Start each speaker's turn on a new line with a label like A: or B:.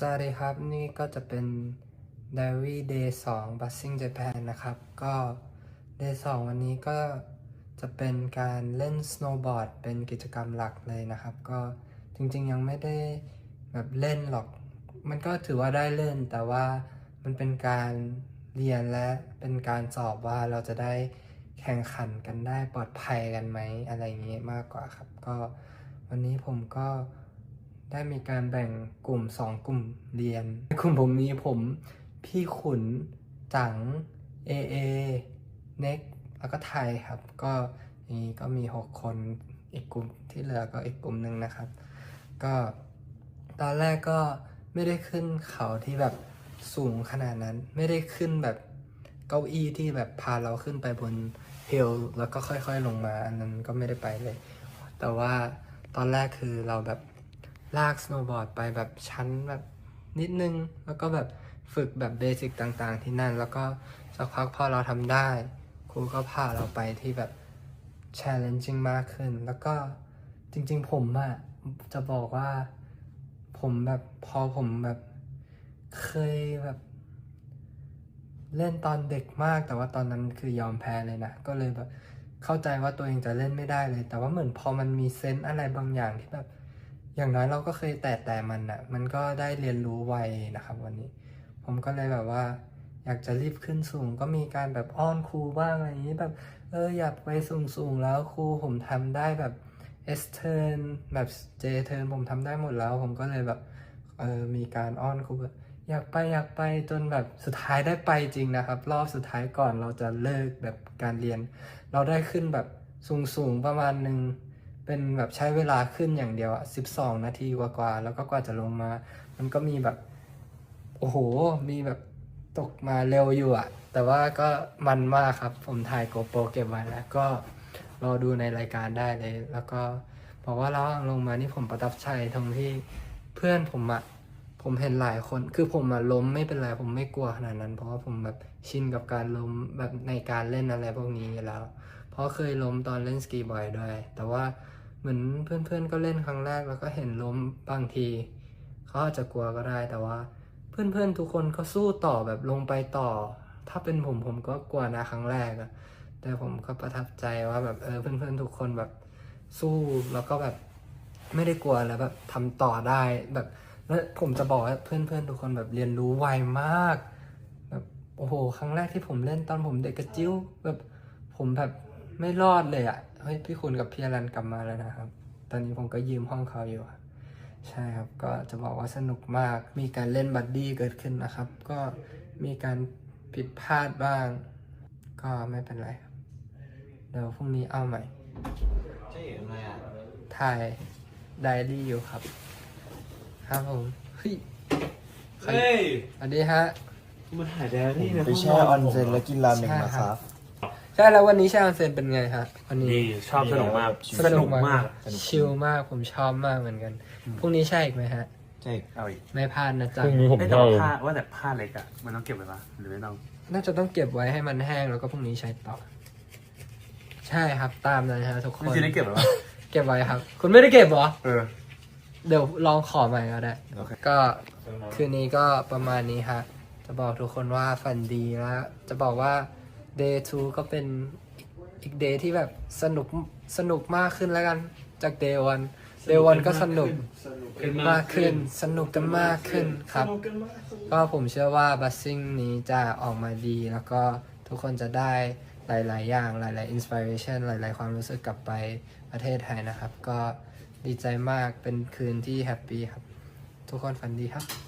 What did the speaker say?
A: สวัสดีครับ นี่ก็จะเป็น Diary Day 2 Buzzing Japan นะครับ ก็ Day 2 วันนี้ก็จะเป็นการเล่น snowboard เป็นกิจกรรมหลักเลยนะครับ ก็จริงๆยังไม่ได้แบบเล่นหรอก มันก็ถือว่าได้เล่น แต่ว่ามันเป็นการเรียนและเป็นการสอบว่าเราจะได้แข่งขันกันได้ปลอดภัยกันไหมอะไรเงี้ยมากกว่าครับ ก็วันนี้ผมก็ ได้มีการแบ่งกลุ่มสองกลุ่มเรียนกลุ่มผมมีผม พี่ขุนจังเอเอเน็กแล้วก็ไทยครับ ก็นี้ก็มี 6 คนอีกกลุ่มที่เหลือก็อีกกลุ่มหนึ่งนะครับ ก็ตอนแรกก็ไม่ได้ขึ้นเขาที่แบบสูงขนาดนั้น ไม่ได้ขึ้นแบบเก้าอี้ที่แบบพาเราขึ้นไปบนเฮลแล้วก็ค่อยๆลงมา อันนั้นก็ไม่ได้ไปเลย แต่ว่าตอนแรกคือเราแบบ ลากสโนว์บอร์ดไปแบบชั้นแบบนิดนึง แล้วก็แบบฝึกแบบเบสิกต่างๆ ที่นั่น แล้วก็สักพักพอเราทำได้ ครูก็พาเราไปที่แบบ challenging มากขึ้น แล้วก็จริงๆ ผมอะจะบอกว่าผมแบบพอผมแบบเคยแบบ เล่นตอนเด็กมากแต่ว่าตอนนั้นคือยอมแพ้เลยนะ ก็เลยแบบเข้าใจว่าตัวเองจะเล่นไม่ได้เลย แต่ว่าเหมือนพอมันมีเซนส์อะไรบางอย่างที่แบบ อย่างน้อยเราก็เคยแตะแต่มันอะมันก็ได้เรียนรู้ไวนะครับวันนี้ ผมก็เลยแบบว่า อยากจะรีบขึ้นสูง ก็มีการแบบอ้อนครูบ้างอะไรอย่างนี้แบบ เอออยากไปสูงสูงแล้วครูผมทำได้แบบ S turn แบบ J turn ผมทำได้หมดแล้ว ผมก็เลยแบบเออมีการอ้อนครูแบบอยากไปอยากไปจนแบบสุดท้ายได้ไปจริงนะครับ รอบสุดท้ายก่อนเราจะเลิกแบบการเรียน เราได้ขึ้นแบบสูงๆประมาณหนึ่ง เป็นแบบใช้เวลาขึ้นอย่างเดียวอะ12นาทีกว่าๆแล้วก็กว่าจะลงมา มันก็มีแบบ โอ้โห มีแบบตกมาเร็วอยู่อะแต่ว่าก็มันมากครับ ผมถ่ายโกโปรเก็บไว้แล้วก็รอดูในรายการได้เลย แล้วก็บอกว่าระหว่างลงมานี่ผมประทับใจตรงที่เพื่อนผมอะผมเห็นหลายคน คือผมอะล้มไม่เป็นไร ผมไม่กลัวขนาดนั้น เพราะว่าผมแบบชินกับการล้มแบบในการเล่นอะไรพวกนี้แล้ว เพราะเคยล้มตอนเล่นสกีบอยด้วย แต่ว่า เหมือนเพื่อนๆก็เล่นครั้งแรกแล้วก็เห็นล้มบางทีเขาอาจจะกลัวก็ได้แต่ว่า เพื่อนๆทุกคนก็สู้ต่อแบบลงไปต่อ ถ้าเป็นผมผมก็กลัวนะครั้งแรกอะแต่ผมก็ประทับใจว่าแบบเออเพื่อนๆทุกคนแบบสู้แล้วก็แบบไม่ได้กลัวแล้วแบบทำต่อได้แบบแล้วผมจะบอกว่าเพื่อนๆทุกคนแบบเรียนรู้ไวมากแบบโอ้โห ครั้งแรกที่ผมเล่นตอนผมเด็กกระจิ้วแบบผมแบบไม่รอดเลยอะ่ะ ฮ้ยพี่คุณกับพี่อรันกลับมาแล้วนะครับ ตอนนี้ผมก็ยืมห้องเขาอยู่อะใช่ครับ ก็จะบอกว่าสนุกมาก มีการเล่นบัดดี้เกิดขึ้นนะครับ ก็มีการผิดพลาดบ้าง ก็ไม่เป็นไรครับ เดี๋ยวพรุ่งนี้เอาใหม่
B: ใช่อะไรอะ
A: ถ่ายไดอารี่อยู่ครับ ครับผมเฮ้ยใคร
B: เฮ้ย
A: สวัสดีฮะ
B: มันถ่ายได้นี่นะ
C: ไปแช่ออนเซ็นแล้วกินราเมงมาครับ
A: ใช่แล้ววันนี้แช่ออนเซนเป็นไงฮะวันนี้
D: นี่ชอบสนุกมาก
A: สนุกมาก
C: สนุก
A: ชิลมากผมชอบมากเหมือนกันพรุ่งนี้ใช่อีกไหมฮะ
C: ใช่
D: เอาอีก
A: ไม่พลาดนะจ๊ะ
D: พรุ่งนี้ผมชอบผ้าว่าแต่ผ้าเล็กอะมันต้องเก็บไว้ปะหรือไม่ต้อง
A: น่าจะต้องเก็บไว้ให้มันแห้งแล้วก็พรุ่งนี้ใช้ต่อ ใช่ครับตามนั้นฮะทุกค
D: จ
A: น
D: ริงๆได้เก็บไว้ปะ
A: เก็บไว้ครับ คุณไม่ได้เก็บเหรอ
D: เออ
A: เดี๋ยวลองขอใหม่ก็ได้
C: โอเค
A: ก็คืนนี้ก็ประมาณนี้ฮะ จะบอกทุกคนว่าฝันดีแล้ว จะบอกว่า day 2 ก็เป็นอีก day ที่แบบสนุกสนุกมากขึ้นแล้วกันจาก day 1 day 1ก็สนุกมากขึ้น สนุกกันมากขึ้นครับ ก็ผมเชื่อว่าบัสซิ่งนี้จะออกมาดี แล้วก็ทุกคนจะได้หลาย ๆ อย่างหลาย ๆ อินสปิเรชันหลาย ๆ ความรู้สึกกลับไปประเทศไทยนะครับ ก็ดีใจมากเป็นคืนที่แฮปปี้ครับ ทุกคนฝันดีครับ